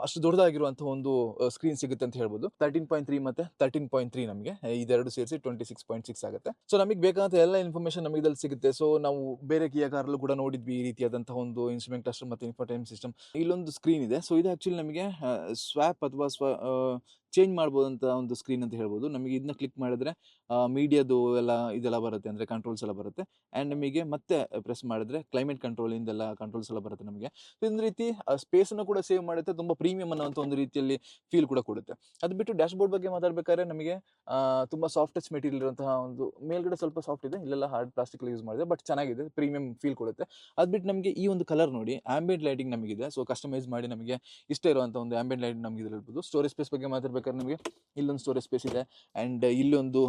ಅಷ್ಟು ದೊಡ್ಡದಾಗಿರುವಂಥ ಒಂದು ಸ್ಕ್ರೀನ್ ಸಿಗುತ್ತೆ ಅಂತ ಹೇಳ್ಬೋದು. ತರ್ಟೀನ್ ಪಾಯಿಂಟ್ ತ್ರೀ ಮತ್ತು ತರ್ಟೀನ್ ಪಾಯಿಂಟ್ ತ್ರೀ ನಮಗೆ ಇದೆರಡು ಸೇರಿಸಿ ಟ್ವೆಂಟಿ ಸಿಕ್ಸ್ ಪಾಯಿಂಟ್ ಸಿಕ್ಸ್ ಆಗುತ್ತೆ. ಸೊ ನಮಗೆ ಬೇಕಾದಂಥ ಎಲ್ಲ ಇನ್ಫಾರ್ಮೇಷನ್ ನಮಗೆ ಇದರಲ್ಲಿ ಸಿಗುತ್ತೆ. ಸೊ ನಾವು ಬೇರೆ ಕಿಯಾ ಕಾರಲ್ಲೂ ಕೂಡ ನೋಡಿದ್ವಿ ಈ ರೀತಿಯಾದಂತಹ ಒಂದು ಇನ್ಸ್ಟ್ರೂಮೆಂಟ್ ಕ್ಲಸ್ಟರ್ ಮತ್ತು ಇನ್ಫೋಟೈನ್ ಸಿಸ್ಟಮ್ ಇಲ್ಲೊಂದು ಸ್ಕ್ರೀನ್ ಇದೆ. ಸೊ ಇದು ಆ್ಯಕ್ಚುಲಿ ನಮಗೆ ಸ್ವ್ಯಾಪ್ ಅಥವಾ ಸ್ವ ಚೇಂಜ್ ಮಾಡ್ಬೋದಂತ ಒಂದು ಸ್ಕ್ರೀನ್ ಅಂತ ಹೇಳ್ಬೋದು. ನಮಗೆ ಇದನ್ನ ಕ್ಲಿಕ್ ಮಾಡಿದ್ರೆ ಮೀಡಿಯಾದು ಎಲ್ಲ ಇದೆಲ್ಲ ಬರುತ್ತೆ ಅಂದರೆ ಕಂಟ್ರೋಲ್ಸ್ ಎಲ್ಲ ಬರುತ್ತೆ. ಆ್ಯಂಡ್ ನಮಗೆ ಮತ್ತೆ ಪ್ರೆಸ್ ಮಾಡಿದ್ರೆ ಕ್ಲೈಮೇಟ್ ಕಂಟ್ರೋಲಿಂದೆಲ್ಲ ಕಂಟ್ರೋಲ್ಸ್ ಎಲ್ಲ ಬರುತ್ತೆ ನಮಗೆ. ಇದೊಂದು ರೀತಿ ಸ್ಪೇಸನ್ನು ಕೂಡ ಸೇವ್ ಮಾಡುತ್ತೆ. ತುಂಬ ಪ್ರೀಮಿಯಂ ಅನ್ನೋಂಥ ಒಂದು ರೀತಿಯಲ್ಲಿ ಫೀಲ್ ಕೂಡ ಕೊಡುತ್ತೆ. ಅದು ಬಿಟ್ಟು ಡ್ಯಾಶ್ ಬೋರ್ಡ್ ಬಗ್ಗೆ ಮಾತಾಡ್ಬೇಕಾದ್ರೆ ನಮಗೆ ತುಂಬ ಟಚ್ ಮೆಟೀರಿಯಲ್ ಇರುವಂತಹ ಒಂದು ಮೇಲ್ಗಡೆ ಸ್ವಲ್ಪ ಸಾಫ್ಟ್ ಇದೆ. ಇಲ್ಲೆಲ್ಲ ಹಾರ್ಡ್ ಪ್ಲಾಸ್ಟಿಕ್ ಯೂಸ್ ಮಾಡಿದೆ. ಬಟ್ ಚೆನ್ನಾಗಿದೆ. ಪ್ರೀಮಿಯಂ ಫೀಲ್ ಕೊಡುತ್ತೆ. ಅದು ಬಿಟ್ಟು ನಮಗೆ ಈ ಒಂದು ಕಲರ್ ನೋಡಿ ಆಂಬಿಯಂಟ್ ಲೈಟಿಂಗ್ ನಮಗಿದೆ. ಸೊ ಕಸ್ಟಮೈಸ್ ಮಾಡಿ ನಮಗೆ ಇಷ್ಟ ಇರುವಂಥ ಒಂದು ಆಂಬಿಯಂಟ್ ಲೈಟ್ ನಮಗೆ ಇರ್ಬೋದು. ಸ್ಟೋರೇಜ್ ಸ್ಪೇಸ್ ಬಗ್ಗೆ ಮಾತಾಡ್ಬೇಕಾದ್ರೆ ನಿಮಗೆ ಇಲ್ಲೊಂದು ಸ್ಟೋರೇಜ್ ಸ್ಪೇಸ್ ಇದೆ. ಆ್ಯಂಡ್ ಇಲ್ಲೊಂದು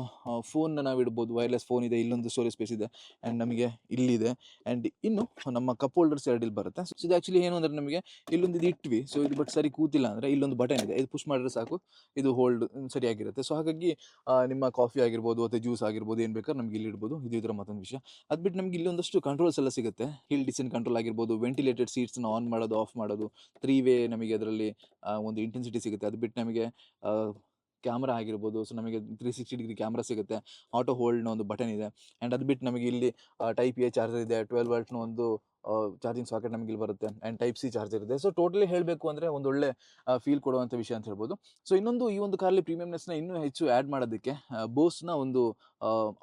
ಫೋನ್ನ ನಾವು ಇಡ್ಬೋದು. ವೈರ್ಲೆಸ್ ಫೋನ್ ಇದೆ, ಇಲ್ಲೊಂದು ಸ್ಟೋರೇಜ್ ಸ್ಪೇಸ್ ಇದೆ. ಆ್ಯಂಡ್ ನಮಗೆ ಇಲ್ಲಿದೆ. ಆ್ಯಂಡ್ ಇನ್ನು ನಮ್ಮ ಕಪ್ ಹೋಲ್ಡರ್ಸ್ ಎರಡು ಇಲ್ಲಿ ಬರುತ್ತೆ. ಸೊ ಇದು ಆ್ಯಕ್ಚುಲಿ ಏನು ಅಂದರೆ ನಮಗೆ ಇಲ್ಲೊಂದು ಇದು ಇಟ್ವಿ. ಸೊ ಇದು ಬಟ್ ಸರಿ ಕೂತಿಲ್ಲ ಅಂದರೆ ಇಲ್ಲೊಂದು ಬಟನ್ ಇದೆ. ಇದು ಪುಷ್ ಮಾಡಿದ್ರೆ ಸಾಕು. ಇದು ಹೋಲ್ಡ್ ಸರಿಯಾಗಿರುತ್ತೆ. ಸೊ ಹಾಗಾಗಿ ನಿಮ್ಮ ಕಾಫಿ ಆಗಿರ್ಬೋದು ಅಥವಾ ಜ್ಯೂಸ್ ಆಗಿರ್ಬೋದು ಏನು ಬೇಕಾದ್ರೆ ನಮಗೆ ಇಲ್ಲಿ ಇಡ್ಬೋದು. ಇದು ಇದರ ಮತ್ತೊಂದು ವಿಷಯ. ಅದು ಬಿಟ್ಟು ನಮಗೆ ಇಲ್ಲೊಂದಷ್ಟು ಕಂಟ್ರೋಲ್ಸ್ ಎಲ್ಲ ಸಿಗುತ್ತೆ. ಹಿಲ್ ಡಿಸೈನ್ ಕಂಟ್ರೋಲ್ ಆಗಿರ್ಬೋದು ವೆಂಟಿಲೇಟೆಡ್ ಸೀಟ್ಸ್ನ ಆನ್ ಮಾಡೋದು ಆಫ್ ಮಾಡೋದು ತ್ರೀ ವೇ ನಮಗೆ ಅದರಲ್ಲಿ ಒಂದು ಇಂಟೆನ್ಸಿಟಿ ಸಿಗುತ್ತೆ. ಅದು ಬಿಟ್ಟು ನಮಗೆ ಕ್ಯಾಮ್ರಾ ಆಗಿರ್ಬೋದು. ಸೊ, ನಮಗೆ ತ್ರೀ ಸಿಕ್ಸ್ಟಿ ಡಿಗ್ರಿ ಕ್ಯಾಮ್ರಾ ಸಿಗುತ್ತೆ. ಆಟೋ ಹೋಲ್ಡ್ನ ಒಂದು ಬಟನ್ ಇದೆ. ಆ್ಯಂಡ್ ಅದು ಬಿಟ್ಟು ನಮಗೆ ಇಲ್ಲಿ ಟೈಪ್ ಎ ಚಾರ್ಜರ್ ಇದೆ. ಟ್ವೆಲ್ ವರ್ಟ್ನ ಒಂದು ಚಾರ್ಜಿಂಗ್ ಸಾಕೆಟ್ ನಮಗೆ ಇಲ್ಲಿ ಬರುತ್ತೆ. ಆ್ಯಂಡ್ ಟೈಪ್ ಸಿ ಚಾರ್ಜರ್ ಇದೆ. ಸೊ ಟೋಟಲಿ ಹೇಳಬೇಕು ಅಂದರೆ ಒಳ್ಳೆ ಫೀಲ್ ಕೊಡುವಂಥ ವಿಷಯ ಅಂತ ಹೇಳ್ಬೋದು. ಸೊ ಇನ್ನೊಂದು ಈ ಒಂದು ಕಾರಲ್ಲಿ ಪ್ರೀಮಿಯಮ್ನೆಸ್ನ ಇನ್ನೂ ಹೆಚ್ಚು ಆ್ಯಡ್ ಮಾಡೋದಕ್ಕೆ ಬೋಸ್ನ ಒಂದು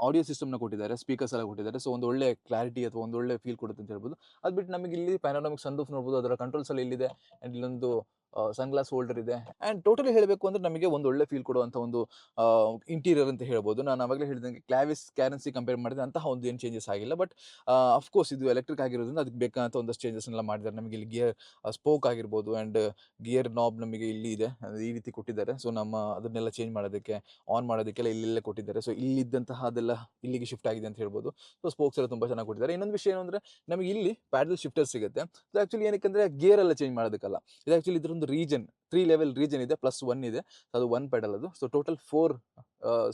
ಆಡಿಯೋ ಸಿಸ್ಟಮ್ನ ಕೊಟ್ಟಿದ್ದಾರೆ. ಸ್ಪೀಕರ್ಸ್ ಎಲ್ಲ ಕೊಟ್ಟಿದ್ದಾರೆ. ಸೊ ಒಂದು ಒಳ್ಳೆ ಕ್ಲಾರಿಟಿ ಅಥವಾ ಒಂದು ಒಳ್ಳೆ ಫೀಲ್ ಕೊಡುತ್ತೆ ಅಂತ ಹೇಳ್ಬೋದು. ಅದು ಬಿಟ್ಟು ನಮಗೆ ಇಲ್ಲಿ ಪ್ಯಾನೋನಮಿಕ್ ಸಂದೂಫ್ ನೋಡ್ಬೋದು. ಅದರ ಕಂಟ್ರೋಲ್ಸಲ್ಲಿ ಇಲ್ಲಿದೆ. ಆ್ಯಂಡ್ ಇಲ್ಲೊಂದು ಸನ್ಗ್ಲಾಸ್ ಹೋಲ್ಡರ್ ಇದೆ. ಆ್ಯಂಡ್ ಟೋಟಲಿ ಹೇಳಬೇಕು ಅಂದರೆ ನಮಗೆ ಒಂದು ಒಳ್ಳೆ ಫೀಲ್ ಕೊಡುವಂಥ ಒಂದು ಇಂಟೀರಿಯರ್ ಅಂತ ಹೇಳ್ಬೋದು. ನಾನು ಆವಾಗಲೇ ಹೇಳಿದಂಗೆ ಕ್ಲಾವಿಸ್ ಕ್ಯಾರೆನ್ಸಿ ಕಂಪೇರ್ ಮಾಡಿದ್ರೆ ಅಂತಹ ಒಂದು ಏನು ಚೇಂಜಸ್ ಆಗಿಲ್ಲ. ಬಟ್ ಅಫ್ಕೋರ್ಸ್ ಇದು ಎಲೆಕ್ಟ್ರಿಕ್ ಆಗಿರೋದ್ರಿಂದ ಅದಕ್ಕೆ ಬೇಕಾದಂಥ ಒಂದಷ್ಟು ಚೇಂಜಸ್ ಎಲ್ಲ ಮಾಡಿದ್ದಾರೆ. ನಮಗೆ ಇಲ್ಲಿ ಗಿಯರ್ ಸ್ಪೋಕ್ ಆಗಿರ್ಬೋದು ಆ್ಯಂಡ್ ಗಿಯರ್ ನಾಬ್ ನಮಗೆ ಇಲ್ಲಿ ಇದೆ. ಈ ರೀತಿ ಕೊಟ್ಟಿದ್ದಾರೆ. ಸೊ ನಮ್ಮ ಅದನ್ನೆಲ್ಲ ಚೇಂಜ್ ಮಾಡೋದಕ್ಕೆ ಆನ್ ಮಾಡೋದಕ್ಕೆಲ್ಲ ಇಲ್ಲೆಲ್ಲ ಕೊಟ್ಟಿದ್ದಾರೆ. ಸೊ ಇಲ್ಲಿದ್ದಂತಹ ಅದೆಲ್ಲ ಇಲ್ಲಿಗೆ ಶಿಫ್ಟ್ ಆಗಿದೆ ಅಂತ ಹೇಳ್ಬೋದು. ಸೊ ಸ್ಪೋಕ್ಸ್ ಎಲ್ಲ ತುಂಬ ಚೆನ್ನಾಗಿ ಕೊಟ್ಟಿದ್ದಾರೆ. ಇನ್ನೊಂದು ವಿಷಯ ಏನು ಅಂದರೆ ನಮಗೆ ಇಲ್ಲಿ ಪ್ಯಾಡಲ್ ಶಿಫ್ಟರ್ ಸಿಗುತ್ತೆ. ಸೊ ಆ್ಯಕ್ಚುಲಿ ಏನಕ್ಕೆ ಅಂದರೆ ಗೇರ್ ಎಲ್ಲ ಚೇಂಜ್ ಮಾಡೋದಕ್ಕಲ್ಲ. ಇದು ಆ್ಯಕ್ಚುಲಿ ಇದರೊಂದು ರೀಜನ್ ತ್ರೀ ಲೆವೆಲ್ ರೀಜನ್ ಇದೆ ಪ್ಲಸ್ ಒನ್ ಇದೆ. ಅದು ಒನ್ ಪೆಡಲ್ ಅದು. ಸೊ ಟೋಟಲ್ ಫೋರ್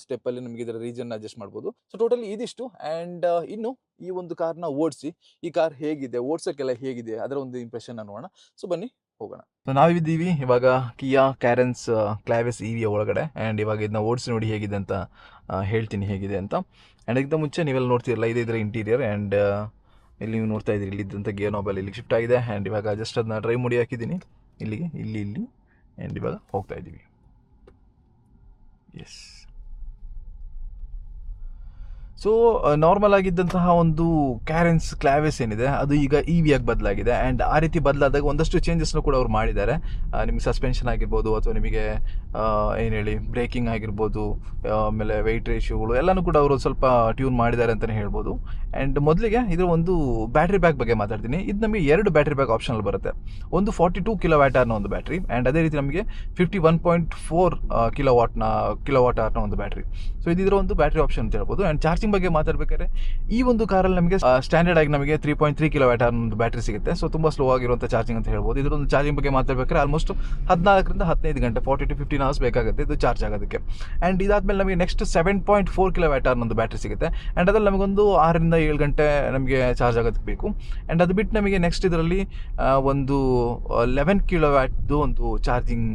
ಸ್ಟೆಪ್ಪಲ್ಲಿ ನಿಮಗೆ ಇದರ ರೀಜನ್ ಅಡ್ಜಸ್ಟ್ ಮಾಡ್ಬೋದು. ಸೊ ಟೋಟಲಿ ಇದಿಷ್ಟು. ಅಂಡ್ ಇನ್ನು ಈ ಒಂದು ಕಾರ್ನ ಓಡಿಸಿ, ಈ ಕಾರ್ ಹೇಗಿದೆ, ಓಡಿಸೋಕೆಲ್ಲ ಹೇಗಿದೆ, ಅದರ ಒಂದು ಇಂಪ್ರೆಷನ್ ನೋಡೋಣ. ಸೊ ಬನ್ನಿ, ಹೋಗೋಣ. ಸೊ ನಾವಿದ್ದೀವಿ ಇವಾಗ Kia Carens Clavis E V ಒಳಗಡೆ. ಆ್ಯಂಡ್ ಇವಾಗ ಇದನ್ನ ಓಡಿಸಿ ನೋಡಿ ಹೇಗಿದೆ ಅಂತ ಹೇಳ್ತೀನಿ ಹೇಗಿದೆ ಅಂತ. ಆ್ಯಂಡ್ ಇದಕ್ಕಿಂತ ಮುಂಚೆ ನೀವೆಲ್ಲ ನೋಡ್ತಿರಲ್ಲ, ಇದೆ ಇದರ ಇಂಟೀರಿಯರ್ ಆ್ಯಂಡ್ ಇಲ್ಲಿ ನೀವು ನೋಡ್ತಾ ಇದ್ದೀರಿ, ಇಲ್ಲಿ ಇದ್ದಂಥ ಗೇರ್ ನೋಬಲ್ ಇಲ್ಲಿ ಶಿಫ್ಟ್ ಆಗಿದೆ. ಆ್ಯಂಡ್ ಇವಾಗ ಜಸ್ಟ್ ಅದನ್ನ ಡ್ರೈವ್ ಮಾಡಿ ಹಾಕಿದ್ದೀನಿ. ಇಲ್ಲಿಗೆ ಇಲ್ಲಿ ಇಲ್ಲಿ ಆ್ಯಂಡ್ ಇವಾಗ ಹೋಗ್ತಾ ಇದ್ದೀವಿ. ಎಸ್ ಸೊ ನಾರ್ಮಲ್ ಆಗಿದ್ದಂತಹ ಒಂದು ಕ್ಯಾರೆನ್ಸ್ ಕ್ಲಾವೆಸ್ ಏನಿದೆ, ಅದು ಈಗ ಇ ವಿ ಆಗಿ ಬದಲಾಗಿದೆ ಆ್ಯಂಡ್ ಆ ರೀತಿ ಬದಲಾದಾಗ ಒಂದಷ್ಟು ಚೇಂಜಸ್ನು ಕೂಡ ಅವ್ರು ಮಾಡಿದ್ದಾರೆ. ನಿಮಗೆ ಸಸ್ಪೆನ್ಷನ್ ಆಗಿರ್ಬೋದು, ಅಥವಾ ನಿಮಗೆ ಏನು ಹೇಳಿ ಬ್ರೇಕಿಂಗ್ ಆಗಿರ್ಬೋದು ಆಮೇಲೆ ವೆಯ್ಟ್ ರೇಷಿಯೋಗಳು ಎಲ್ಲನೂ ಕೂಡ ಅವರು ಸ್ವಲ್ಪ ಟ್ಯೂನ್ ಮಾಡಿದ್ದಾರೆ ಅಂತಲೇ ಹೇಳ್ಬೋದು. ಆ್ಯಂಡ್ ಮೊದಲಿಗೆ ಇದರ ಒಂದು ಬ್ಯಾಟ್ರಿ ಬ್ಯಾಕ್ ಬಗ್ಗೆ ಮಾತಾಡ್ತೀನಿ. ಇದು ನಮಗೆ ಎರಡು ಬ್ಯಾಟ್ರಿ ಬ್ಯಾಕ್ ಆಪ್ಷನಲ್ಲಿ ಬರುತ್ತೆ. ಒಂದು ಫಾರ್ಟಿ ಟೂ ಕಿಲೋ ವ್ಯಾಟ್ ಒಂದು ಬ್ಯಾಟ್ರಿ ಆ್ಯಂಡ್ ಅದೇ ರೀತಿ ನಮಗೆ ಫಿಫ್ಟಿ ಒನ್ ಪಾಯಿಂಟ್ ಫೋರ್ ಕಿಲೋ ವಾಟ್ನ ಕಿಲೋ ವಾಟ್ ಒಂದು ಬ್ಯಾಟ್ರಿ ಸೊ ಇದರ ಒಂದು ಬ್ಯಾಟ್ರಿ ಆಪ್ಷನ್ ಅಂತ ಹೇಳ್ಬೋದು. ಆ್ಯಂಡ್ ಚಾರ್ಜಿಂಗ್ ಬಗ್ಗೆ ಮಾತಾಡಬೇಕಾದ್ರೆ ಈ ಒಂದು ಕಾರಲ್ಲಿ ನಮಗೆ ಸ್ಟ್ಯಾಂಡರ್ಡ್ ಆಗಿ ನಮಗೆ three point three kilowatt ಒಂದು ಬ್ಯಾಟ್ರಿ ಸಿಗುತ್ತೆ. ಸೊ ತುಂಬ ಸ್ಲೋ ಆಗಿರುವಂಥ ಚಾರ್ಜಿಂಗ್ ಅಂತ ಹೇಳ್ಬೋದು. ಇದರೊಂದು ಚಾರ್ಜಿಂಗ್ ಬಗ್ಗೆ ಮಾತಾಡಬೇಕಾದ್ರೆ ಆಲ್ಮೋಸ್ಟ್ ಹದಿನಾಲ್ಕರಿಂದ ಹದಿನೈದು ಗಂಟೆ ಫಾರ್ಟಿ ಟು ಫಿಫ್ಟೀನ್ ಅವರ್ಸ್ ಬೇಕಾಗುತ್ತೆ ಇದು ಚಾರ್ಜ್ ಆಗೋದಕ್ಕೆ. ಆ್ಯಂಡ್ ಇದಾದ್ಮೇಲೆ ನಮಗೆ next seven point four kilowatt ಒಂದು ಬ್ಯಾಟ್ರಿ ಸಿಗುತ್ತೆ. ಆ್ಯಂಡ್ ಅದರಲ್ಲಿ ನಮಗೊಂದು ಆರರಿಂದ ಏಳು ಗಂಟೆ ನಮಗೆ ಚಾರ್ಜ್ ಆಗೋದಕ್ಕೆ ಬೇಕು. ಆ್ಯಂಡ್ ಅದು ಬಿಟ್ಟು ನಮಗೆ ನೆಕ್ಸ್ಟ್ ಇದರಲ್ಲಿ ಒಂದು ಲೆವೆನ್ ಕಿಲೋ ವ್ಯಾಟ್ದು ಒಂದು ಚಾರ್ಜಿಂಗ್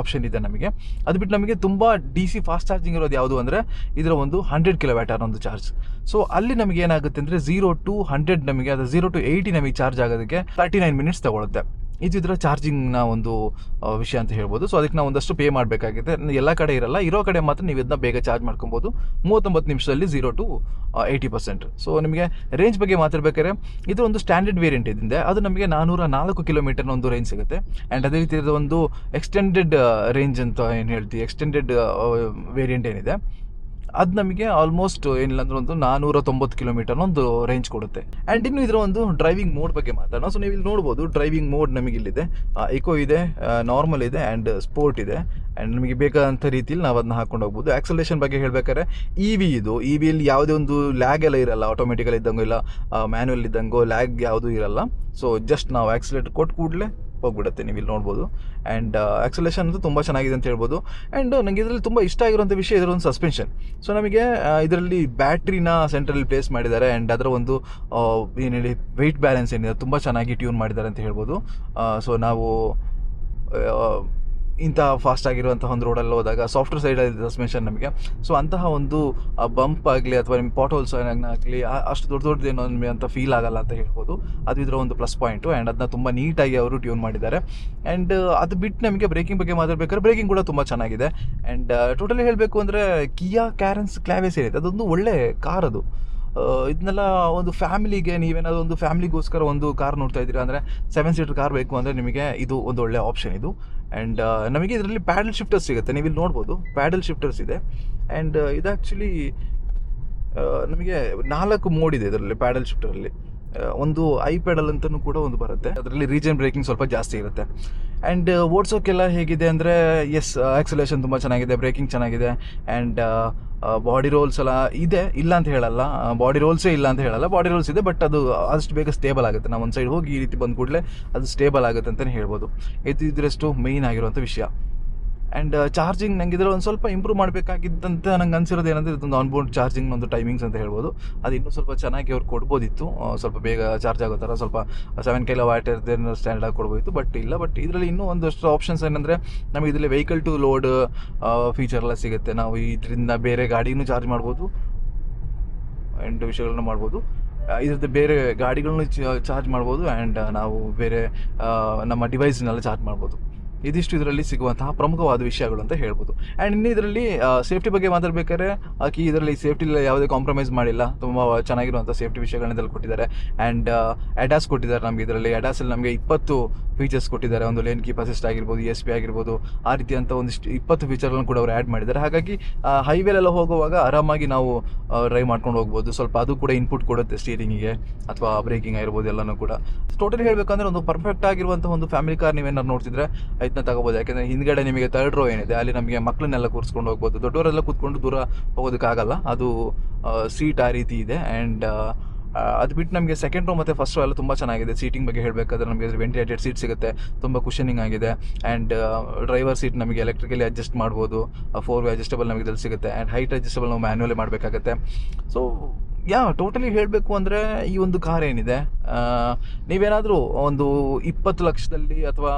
ಆಪ್ಷನ್ ಇದೆ ನಮಗೆ. ಅದು ಬಿಟ್ಟು ನಮಗೆ ತುಂಬ ಡಿ ಸಿ ಫಾಸ್ಟ್ ಚಾರ್ಜಿಂಗ್ ಇರೋದು ಯಾವುದು ಅಂದರೆ, ಇದರ ಒಂದು ಹಂಡ್ರೆಡ್ ಕಿಲೋ ವ್ಯಾಟ್ ಒಂದು ಚಾರ್ಜ್ ಸೊ ಅಲ್ಲಿ ನಮಗೆ ಏನಾಗುತ್ತೆ ಅಂದರೆ ಝೀರೋ ಟು ಹಂಡ್ರೆಡ್ ನಮಗೆ, ಅದು ಝೀರೋ ಟು ಏಯ್ಟಿ ನಮಗೆ ಚಾರ್ಜ್ ಆಗೋದಕ್ಕೆ ತರ್ಟಿ ನೈನ್ ಮಿನಿಟ್ಸ್ ತಗೊಳುತ್ತೆ. ಇದು ಇದರ ಚಾರ್ಜಿಂಗ್ನ ಒಂದು ವಿಷಯ ಅಂತ ಹೇಳ್ಬೋದು. ಸೊ ಅದಕ್ಕೆ ನಾವು ಒಂದಷ್ಟು ಪೇ ಮಾಡಬೇಕಾಗಿದೆ. ಎಲ್ಲ ಕಡೆ ಇರಲ್ಲ. ಇರೋ ಕಡೆ ಮಾತ್ರ ನೀವು ಇದನ್ನ ಬೇಗ ಚಾರ್ಜ್ ಮಾಡ್ಕೊಬೋದು. ಮೂವತ್ತೊಂಬತ್ತು ನಿಮಿಷದಲ್ಲಿ zero to eighty percent so ನಿಮಗೆ ರೇಂಜ್ ಬಗ್ಗೆ ಮಾತಾಡ್ಬೇಕಾದ್ರೆ, ಇದು ಒಂದು ಸ್ಟ್ಯಾಂಡರ್ಡ್ ವೇರಿಯಂಟ್ ಇದ್ದಿದೆ ಅದು ನಮಗೆ ನಾನೂರ ನಾಲ್ಕು ಕಿಲೋಮೀಟರ್ನ ಒಂದು ರೇಂಜ್ ಸಿಗುತ್ತೆ. ಆ್ಯಂಡ್ ಅದೇ ರೀತಿ ಒಂದು ಎಕ್ಸ್ಟೆಂಡೆಡ್ ರೇಂಜ್ ಅಂತ ಏನು ಹೇಳ್ತೀವಿ ಎಕ್ಸ್ಟೆಂಡೆಡ್ ವೇರಿಯಂಟ್ ಏನಿದೆ. ಅದು ನಮಗೆ ಆಲ್ಮೋಸ್ಟ್ ಏನಿಲ್ಲ ಅಂದ್ರೆ ಒಂದು ನಾನೂರ ತೊಂಬತ್ತು ಕಿಲೋಮೀಟರ್ ಒಂದು ರೇಂಜ್ ಕೊಡುತ್ತೆ. ಆ್ಯಂಡ್ ಇನ್ನು ಇದರ ಒಂದು ಡ್ರೈವಿಂಗ್ ಮೋಡ್ ಬಗ್ಗೆ ಮಾತಾಡೋಣ. ಸೊ ನೀವು ಇಲ್ಲಿ ನೋಡ್ಬೋದು ಡ್ರೈವಿಂಗ್ ಮೋಡ್ ನಮಗೆ ಇಲ್ಲಿದೆ. ಇಕೋ ಇದೆ ನಾರ್ಮಲ್ ಇದೆ ಆ್ಯಂಡ್ ಸ್ಪೋರ್ಟ್ ಇದೆ. ಆ್ಯಂಡ್ ನಮಗೆ ಬೇಕಾದಂಥ ರೀತಿಯಲ್ಲಿ ನಾವು ಅದನ್ನ ಹಾಕೊಂಡು ಹೋಗ್ಬೋದು. ಆಕ್ಸಲೇಷನ್ ಬಗ್ಗೆ ಹೇಳಬೇಕಾದ್ರೆ ಇ ವಿ ಇದು ಇ ವಿಯಲ್ಲಿ ಯಾವುದೇ ಒಂದು ಲ್ಯಾಗ್ ಎಲ್ಲ ಇರಲ್ಲ. ಆಟೋಮೆಟಿಕಲ್ ಇದ್ದಂಗೂ ಇಲ್ಲ ಮ್ಯಾನ್ಯಲ್ ಇದ್ದಂಗೋ ಲ್ಯಾಗ್ ಯಾವುದೂ ಇರಲ್ಲ. ಸೊ ಜಸ್ಟ್ ನಾವು ಆಕ್ಸಿಲೇಟರ್ ಕೊಟ್ಟು ಕೂಡಲೇ ಹೋಗ್ಬಿಡುತ್ತೆ ನೀವು ಇಲ್ಲಿ ನೋಡ್ಬೋದು ಆ್ಯಂಡ್ ಆಕ್ಸಲೇಷನ್ ಅಂತೂ ತುಂಬ ಚೆನ್ನಾಗಿದೆ ಅಂತ ಹೇಳ್ಬೋದು. ಆ್ಯಂಡ್ ನನಗೆ ಇದರಲ್ಲಿ ತುಂಬ ಇಷ್ಟ ಆಗಿರುವಂಥ ವಿಷಯ ಇದರೊಂದು ಸಸ್ಪೆನ್ಷನ್ ಸೊ ನಮಗೆ ಇದರಲ್ಲಿ ಬ್ಯಾಟ್ರಿನ ಸೆಂಟ್ರಲ್ಲಿ ಪ್ಲೇಸ್ ಮಾಡಿದ್ದಾರೆ. ಆ್ಯಂಡ್ ಅದರ ಒಂದು ಏನು ಹೇಳಿ ವೆಯ್ಟ್ ಬ್ಯಾಲೆನ್ಸ್ ಏನಿದೆ ತುಂಬ ಚೆನ್ನಾಗಿ ಟ್ಯೂನ್ ಮಾಡಿದ್ದಾರೆ ಅಂತ ಹೇಳ್ಬೋದು. ಸೊ ನಾವು ಇಂಥ ಫಾಸ್ಟ್ ಆಗಿರುವಂತಹ ಒಂದು ರೋಡಲ್ಲಿ ಹೋದಾಗ ಸಾಫ್ಟ್ವೇರ್ ಸೈಡಲ್ಲಿ ಸಸ್ಪೆನ್ಷನ್ ನಮಗೆ. ಸೊ ಅಂತಹ ಒಂದು ಬಂಪ್ ಆಗಲಿ ಅಥವಾ ನಿಮ್ಮ ಪಾಟ್ ಹೋಲ್ಸ್ ಆಗಲಿ ಅಷ್ಟು ದೊಡ್ಡ ದೊಡ್ಡದೇನೋ ನಿಮಗೆ ಅಂತ ಫೀಲ್ ಆಗಲ್ಲ ಅಂತ ಹೇಳ್ಬೋದು. ಅದು ಇದರ ಒಂದು ಪ್ಲಸ್ ಪಾಯಿಂಟು ಆ್ಯಂಡ್ ಅದನ್ನ ತುಂಬ ನೀಟಾಗಿ ಅವರು ಟ್ಯೂನ್ ಮಾಡಿದ್ದಾರೆ. ಆ್ಯಂಡ್ ಅದು ಬಿಟ್ಟು ನಮಗೆ ಬ್ರೇಕಿಂಗ್ ಬಗ್ಗೆ ಮಾತಾಡ್ಬೇಕಾದ್ರೆ ಬ್ರೇಕಿಂಗ್ ಕೂಡ ತುಂಬ ಚೆನ್ನಾಗಿದೆ. ಆ್ಯಂಡ್ ಟೋಟಲಿ ಹೇಳಬೇಕು ಅಂದರೆ ಕಿಯಾ ಕ್ಯಾರೆನ್ಸ್ ಕ್ಲಾವೇಸ್ ಏನಿದೆ ಅದೊಂದು ಒಳ್ಳೆ ಕಾರ್ ಅದು. ಇದನ್ನೆಲ್ಲ ಒಂದು ಫ್ಯಾಮಿಲಿಗೆ ನೀವೇನಾದ್ರು ಒಂದು ಫ್ಯಾಮಿಲಿಗೋಸ್ಕರ ಒಂದು ಕಾರ್ ನೋಡ್ತಾ ಇದ್ದೀರಾ ಅಂದರೆ ಸೆವೆನ್ ಸೀಟರ್ ಕಾರ್ ಬೇಕು ಅಂದರೆ ನಿಮಗೆ ಇದು ಒಂದು ಒಳ್ಳೆ ಆಪ್ಷನ್ ಇದು. ಆ್ಯಂಡ್ ನಮಗೆ ಇದರಲ್ಲಿ ಪ್ಯಾಡಲ್ ಶಿಫ್ಟರ್ಸ್ ಸಿಗುತ್ತೆ. ನೀವು ಇಲ್ಲಿ ನೋಡ್ಬೋದು ಪ್ಯಾಡಲ್ ಶಿಫ್ಟರ್ಸ್ ಇದೆ. ಆ್ಯಂಡ್ ಇದು ಆ್ಯಕ್ಚುಲಿ ನಮಗೆ ನಾಲ್ಕು ಮೋಡ್ ಇದೆ ಇದರಲ್ಲಿ ಪ್ಯಾಡಲ್ ಶಿಫ್ಟರಲ್ಲಿ ಒಂದು ಐ ಪ್ಯಾಡಲ್ ಅಂತಲೂ ಕೂಡ ಒಂದು ಬರುತ್ತೆ. ಅದರಲ್ಲಿ ರೀಜನ್ ಬ್ರೇಕಿಂಗ್ ಸ್ವಲ್ಪ ಜಾಸ್ತಿ ಇರುತ್ತೆ. ಆ್ಯಂಡ್ ಓಡಿಸೋಕ್ಕೆಲ್ಲ ಹೇಗಿದೆ ಅಂದರೆ ಎಸ್ ಆಕ್ಸಲೇಷನ್ ತುಂಬ ಚೆನ್ನಾಗಿದೆ ಬ್ರೇಕಿಂಗ್ ಚೆನ್ನಾಗಿದೆ ಆ್ಯಂಡ್ ಬಾಡಿ ರೋಲ್ಸ್ ಎಲ್ಲ ಇದೆ, ಇಲ್ಲ ಅಂತ ಹೇಳಲ್ಲ. ಬಾಡಿ ರೋಲ್ಸೇ ಇಲ್ಲ ಅಂತ ಹೇಳಲ್ಲ. ಬಾಡಿ ರೋಲ್ಸ್ ಇದೆ ಬಟ್ ಅದು ಆದಷ್ಟು ಬೇಗ ಸ್ಟೇಬಲ್ ಆಗುತ್ತೆ. ನಾವು ಒಂದು ಸೈಡ್ ಹೋಗಿ ಈ ರೀತಿ ಬಂದ ಕೂಡಲೇ ಅದು ಸ್ಟೇಬಲ್ ಆಗುತ್ತೆ ಅಂತಲೇ ಹೇಳ್ಬೋದು. ಇದು ಇದರಷ್ಟು ಮೇಯ್ನ್ ಆಗಿರುವಂಥ ವಿಷಯ. ಆ್ಯಂಡ್ ಚಾರ್ಜಿಂಗ್ ನಂಗೆ ಇದರಲ್ಲಿ ಒಂದು ಸ್ವಲ್ಪ ಇಂಪ್ರೂವ್ ಮಾಡಬೇಕಾಗಿದ್ದಂತೆ ನಂಗೆ ಅನ್ಸಿರೋದು ಏನಂದರೆ ಇದೊಂದು ಆನ್ಬೋರ್ಡ್ ಚಾರ್ಜಿಂಗ್ ಒಂದು ಟೈಮಿಂಗ್ಸ್ ಅಂತ ಹೇಳ್ಬೋದು. ಅದು ಇನ್ನೂ ಸ್ವಲ್ಪ ಚೆನ್ನಾಗಿ ಅವ್ರು ಕೊಡ್ಬೋದಿತ್ತು. ಸ್ವಲ್ಪ ಬೇಗ ಚಾರ್ಜ್ ಆಗೋ ಥರ ಸ್ವಲ್ಪ ಸೆವೆನ್ ಕಿಲೋ ವಾಟ್ ಇರ್ದೇನು ಸ್ಟ್ಯಾಂಡರ್ಡ್ ಕೊಡ್ಬೋದಿತ್ತು. ಬಟ್ ಇಲ್ಲ ಬಟ್ ಇದರಲ್ಲಿ ಇನ್ನೂ ಒಂದಷ್ಟು ಆಪ್ಷನ್ಸ್ ಏನಂದರೆ ನಮಗೆ ಇದರಲ್ಲಿ ವೆಹಿಕಲ್ ಟು ಲೋಡ್ ಫೀಚರ್ ಎಲ್ಲ ಸಿಗುತ್ತೆ. ನಾವು ಇದರಿಂದ ಬೇರೆ ಗಾಡಿನೂ ಚಾರ್ಜ್ ಮಾಡ್ಬೋದು. ಎಂಟು ವಿಷಯಗಳನ್ನ ಮಾಡ್ಬೋದು. ಇದ್ರದ್ದು ಬೇರೆ ಗಾಡಿಗಳನ್ನೂ ಚಾರ್ಜ್ ಮಾಡ್ಬೋದು. ಆ್ಯಂಡ್ ನಾವು ಬೇರೆ ನಮ್ಮ ಡಿವೈಸ್ನೆಲ್ಲ ಚಾರ್ಜ್ ಮಾಡ್ಬೋದು. ಇದಿಷ್ಟು ಇದರಲ್ಲಿ ಸಿಗುವಂತಹ ಪ್ರಮುಖವಾದ ವಿಷಯಗಳು ಅಂತ ಹೇಳ್ಬೋದು. ಆ್ಯಂಡ್ ಇನ್ನು ಇದರಲ್ಲಿ ಸೇಫ್ಟಿ ಬಗ್ಗೆ ಮಾತಾಡ್ಬೇಕಾದ್ರೆ, ಆಕಿ ಇದರಲ್ಲಿ ಸೇಫ್ಟಿ ಯಾವುದೇ ಕಾಂಪ್ರಮೈಸ್ ಮಾಡಿಲ್ಲ. ತುಂಬ ಚೆನ್ನಾಗಿರುವಂಥ ಸೇಫ್ಟಿ ವಿಷಯಗಳನ್ನ ಇದರಲ್ಲಿ ಕೊಟ್ಟಿದ್ದಾರೆ. ಆ್ಯಂಡ್ ಅಡಾಸ್ ಕೊಟ್ಟಿದ್ದಾರೆ ನಮಗೆ ಇದರಲ್ಲಿ. ಅಡ್ಯಾಸಲ್ಲಿ ನಮಗೆ ಇಪ್ಪತ್ತು ಫೀಚರ್ಸ್ ಕೊಟ್ಟಿದ್ದಾರೆ. ಒಂದು ಲೇನ್ ಕೀಪ್ ಅಸಿಸ್ಟ್ ಆಗಿರ್ಬೋದು ಎಸ್ ಪಿ ಆಗಿರ್ಬೋದು, ಆ ಅಂತ ಒಂದಿಷ್ಟು ಇಪ್ಪತ್ತು ಫೀಚರ್ಗಳನ್ನು ಕೂಡ ಅವರು ಆ್ಯಡ್ ಮಾಡಿದ್ದಾರೆ. ಹಾಗಾಗಿ ಹೈವೇಲೆಲ್ಲ ಹೋಗುವಾಗ ಆರಾಮಾಗಿ ನಾವು ಡ್ರೈವ್ ಮಾಡ್ಕೊಂಡು ಹೋಗ್ಬೋದು. ಸ್ವಲ್ಪ ಅದು ಕೂಡ ಇನ್ಪುಟ್ ಕೊಡುತ್ತೆ ಸ್ಟೀರಿಂಗಿಗೆ ಅಥವಾ ಬ್ರೇಕಿಂಗ್ ಆಗಿರ್ಬೋದು ಎಲ್ಲನೂ ಕೂಡ. ಟೋಟಲಿ ಹೇಳಬೇಕಂದ್ರೆ ಒಂದು ಪರ್ಫೆಕ್ಟ್ ಆಗಿರುವಂಥ ಒಂದು ಫ್ಯಾಮಿಲಿ ಕಾರ್ ನೀವೇನಾದ್ರು ನೋಡ್ತಿದ್ರೆ ಇದನ್ನ ತಗೋಬೋದು. ಯಾಕೆಂದರೆ ಹಿಂದ್ಗಡೆ ನಿಮಗೆ ತರ್ಡ್ ರೋ ಏನಿದೆ, ಅಲ್ಲಿ ನಮಗೆ ಮಕ್ಕಳನ್ನೆಲ್ಲ ಕೂರಿಸ್ಕೊಂಡು ಹೋಗ್ಬೋದು. ದೊಡ್ಡವರೆಲ್ಲ ಕೂತ್ಕೊಂಡು ದೂರ ಹೋಗೋದಕ್ಕಾಗಲ್ಲ ಅದು ಸೀಟ್ ಆ ರೀತಿ ಇದೆ. ಆ್ಯಂಡ್ ಅದು ಬಿಟ್ಟು ನಮಗೆ ಸೆಕೆಂಡ್ ರೋ ಮತ್ತು ಫಸ್ಟ್ ರೋ ಎಲ್ಲ ತುಂಬ ಚೆನ್ನಾಗಿದೆ. ಸೀಟಿಂಗ್ ಬಗ್ಗೆ ಹೇಳಬೇಕಾದ್ರೆ ನಮಗೆ ವೆಂಟಿಲೇಟೆಡ್ ಸೀಟ್ ಸಿಗುತ್ತೆ. ತುಂಬ ಕುಷನಿಂಗ್ ಆಗಿದೆ. ಆ್ಯಂಡ್ ಡ್ರೈವರ್ ಸೀಟ್ ನಮಗೆ ಎಲೆಕ್ಟ್ರಿಕಲಿ ಅಡ್ಜಸ್ಟ್ ಮಾಡ್ಬೋದು. ಫೋರ್ ವೇ ಅಡ್ಜಸ್ಟಬಲ್ ನಮಗೆ ಇದ್ರಲ್ಲಿ ಸಿಗುತ್ತೆ. ಆ್ಯಂಡ್ ಹೈಟ್ ಅಡ್ಜಸ್ಟಬಲ್ ನಾವು ಮ್ಯಾನ್ಯಲಿ ಮಾಡಬೇಕಾಗತ್ತೆ. ಸೊ ಯಾ ಟೋಟಲಿ ಹೇಳಬೇಕು ಅಂದರೆ ಈ ಒಂದು ಕಾರ್ ಏನಿದೆ? ನೀವೇನಾದರೂ ಒಂದು ಇಪ್ಪತ್ತು ಲಕ್ಷದಲ್ಲಿ ಅಥವಾ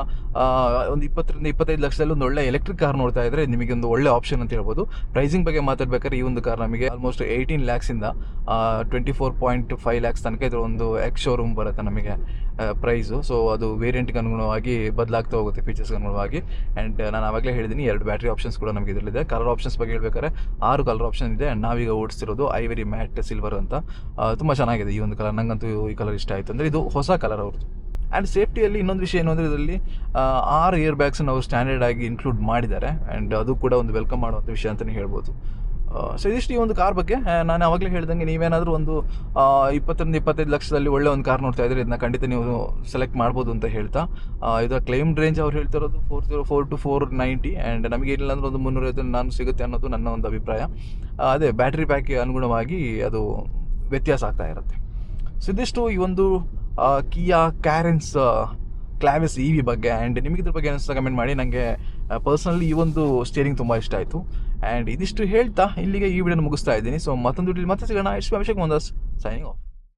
ಒಂದು ಇಪ್ಪತ್ತರಿಂದ ಇಪ್ಪತ್ತೈದು ಲಕ್ಷದಲ್ಲಿ ಒಂದು ಒಳ್ಳೆ ಎಲೆಕ್ಟ್ರಿಕ್ ಕಾರ್ ನೋಡ್ತಾ ಇದ್ರೆ ನಿಮಗೆ ಒಂದು ಒಳ್ಳೆ ಆಪ್ಷನ್ ಅಂತ ಹೇಳ್ಬೋದು. ಪ್ರೈಸಿಂಗ್ ಬಗ್ಗೆ ಮಾತಾಡ್ಬೇಕಾದ್ರೆ ಈ ಒಂದು ಕಾರ್ ನಮಗೆ almost eighteen ಲ್ಯಾಕ್ಸಿಂದ twenty four point five lakhs ತನಕ ಇದ್ರ ಒಂದು ಎಕ್ಸ್ ಶೋರೂಮ್ ಬರುತ್ತೆ ನಮಗೆ ಪ್ರೈಸು ಸೊ ಅದು ವೇರಿಯಂಟ್ಗೆ ಅನುಗುಣವಾಗಿ ಬದಲಾಗ್ತಾ ಹೋಗುತ್ತೆ ಫೀಚರ್ಸ್ಗೆ ಅನುಗುಣವಾಗಿ. ಆ್ಯಂಡ್ ನಾನು ಆವಾಗಲೇ ಹೇಳಿದ್ದೀನಿ ಎರಡು ಬ್ಯಾಟ್ರಿ ಆಪ್ಷನ್ಸ್ ಕೂಡ ನಮಗೆ ಇದರಲ್ಲಿದೆ. ಕಲರ್ ಆಪ್ಷನ್ಸ್ ಬಗ್ಗೆ ಹೇಳಬೇಕಾದ್ರೆ ಆರು ಕಲರ್ ಆಪ್ಷನ್ ಇದೆ. ಆ್ಯಂಡ್ ನಾವೀಗ ಓಡಿಸ್ತಿರೋದು ಐವರಿ ಮ್ಯಾಟ್ ಸಿಲ್ವರ್ ಅಂತ. ತುಂಬ ಚೆನ್ನಾಗಿದೆ ಈ ಒಂದು ಕಲರ್ ನಂಗಂತೂ ಈ ಕಲರ್ ಇಷ್ಟ ಆಯಿತು. ಅಂದರೆ ಇದು ಹೊಸ ಕಲರ್ ಅವ್ರದ್ದು ಆ್ಯಂಡ್ ಸೇಫ್ಟಿಯಲ್ಲಿ ಇನ್ನೊಂದು ವಿಷಯ ಏನು ಅಂದರೆ ಇದರಲ್ಲಿ ಆರು ಇಯರ್ ಬ್ಯಾಗ್ಸ್ ಅವರು ಸ್ಟ್ಯಾಂಡರ್ಡ್ ಆಗಿ ಇನ್ಕ್ಲೂಡ್ ಮಾಡಿದ್ದಾರೆ. ಆ್ಯಂಡ್ ಅದು ಕೂಡ ಒಂದು ವೆಲ್ಕಮ್ ಮಾಡುವಂಥ ವಿಷಯ ಅಂತಲೇ ಹೇಳ್ಬೋದು. ಸೊ ಈ ಒಂದು ಕಾರ್ ಬಗ್ಗೆ ನಾನು ಆವಾಗಲೇ ಹೇಳ್ದಂಗೆ ನೀವೇನಾದರೂ ಒಂದು ಇಪ್ಪತ್ತರಿಂದ ಇಪ್ಪತ್ತೈದು ಲಕ್ಷದಲ್ಲಿ ಒಳ್ಳೆ ಒಂದು ಕಾರ್ ನೋಡ್ತಾ ಇದ್ರೆ ಇದನ್ನ ಖಂಡಿತ ನೀವು ಸೆಲೆಕ್ಟ್ ಮಾಡ್ಬೋದು ಅಂತ ಹೇಳ್ತಾ ಇದು ಕ್ಲೈಮ್ ರೇಂಜ್ ಅವ್ರು ಹೇಳ್ತಿರೋದು four zero four to four ninety and ನಮಗೆ ಏನಿಲ್ಲ ಅಂದ್ರೆ ಒಂದು ಮುನ್ನೂರೈವತ್ತು ನಾನು ಸಿಗುತ್ತೆ ಅನ್ನೋದು ನನ್ನ ಒಂದು ಅಭಿಪ್ರಾಯ. ಅದೇ ಬ್ಯಾಟ್ರಿ ಪ್ಯಾಕ್ಗೆ ಅನುಗುಣವಾಗಿ ಅದು ವ್ಯತ್ಯಾಸ ಆಗ್ತಾ ಇರುತ್ತೆ. ಸೊ ಈ ಒಂದು Kia Carens Clavis E V ಬಗ್ಗೆ ಆ್ಯಂಡ್ ನಿಮಗೆ ಇದ್ರ ಬಗ್ಗೆ ಅನಿಸ್ತಾ ಕಮೆಂಟ್ ಮಾಡಿ ನನಗೆ ಪರ್ಸನಲಿ ಈ ಒಂದು ಸ್ಟೇರಿಂಗ್ ತುಂಬ ಇಷ್ಟ ಆಯಿತು. ಆ್ಯಂಡ್ ಇದಿಷ್ಟು ಹೇಳ್ತಾ, ಇಲ್ಲಿಗೆ ಈ ವಿಡಿಯೋನ ಮುಗಿಸ್ತಾ ಇದ್ದೀನಿ. ಸೊ ಮತ್ತೊಂದು ಮತ್ತೆ ಸಿಗೋಣ. ಇಷ್ಟು ಅಭಿಷೇಕ್ ಮಂದಾಸ್ ಸೈನಿಂಗ್ ಆಫ್